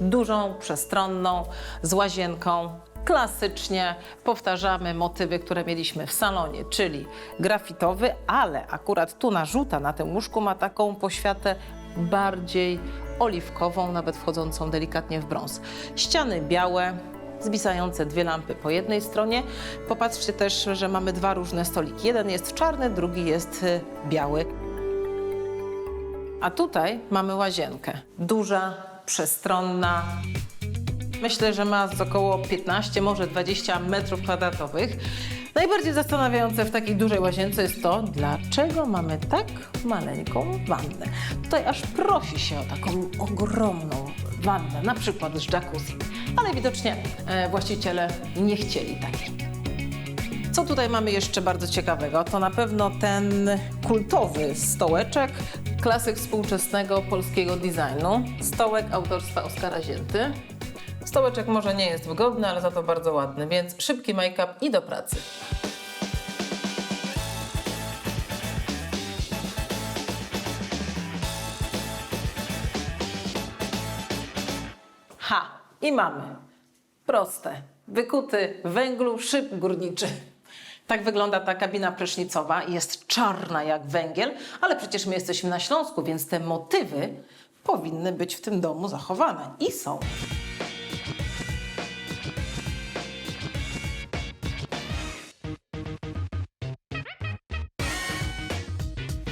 dużą, przestronną, z łazienką. Klasycznie powtarzamy motywy, które mieliśmy w salonie, czyli grafitowy, ale akurat tu narzuta na tym łóżku ma taką poświatę bardziej oliwkową, nawet wchodzącą delikatnie w brąz. Ściany białe, zwisające dwie lampy po jednej stronie. Popatrzcie też, że mamy dwa różne stoliki. Jeden jest czarny, drugi jest y, biały. A tutaj mamy łazienkę. Duża, przestronna. Myślę, że ma z około 15, może 20 metrów kwadratowych. Najbardziej zastanawiające w takiej dużej łazience jest to, dlaczego mamy tak maleńką wannę. Tutaj aż prosi się o taką ogromną wannę, na przykład z jacuzzi. Ale widocznie e, właściciele nie chcieli takiej. Co tutaj mamy jeszcze bardzo ciekawego? To na pewno ten kultowy stołeczek, klasyk współczesnego polskiego designu. Stołek autorstwa Oskara Zięty. Stołeczek może nie jest wygodny, ale za to bardzo ładny, więc szybki make-up i do pracy. Ha! I mamy. Proste. Wykuty węglu szyb górniczy. Tak wygląda ta kabina prysznicowa. Jest czarna jak węgiel, ale przecież my jesteśmy na Śląsku, więc te motywy powinny być w tym domu zachowane. I są.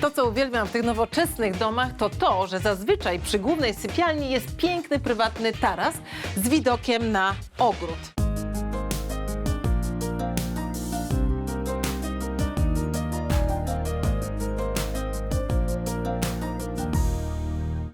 To, co uwielbiam w tych nowoczesnych domach, to to, że zazwyczaj przy głównej sypialni jest piękny, prywatny taras z widokiem na ogród.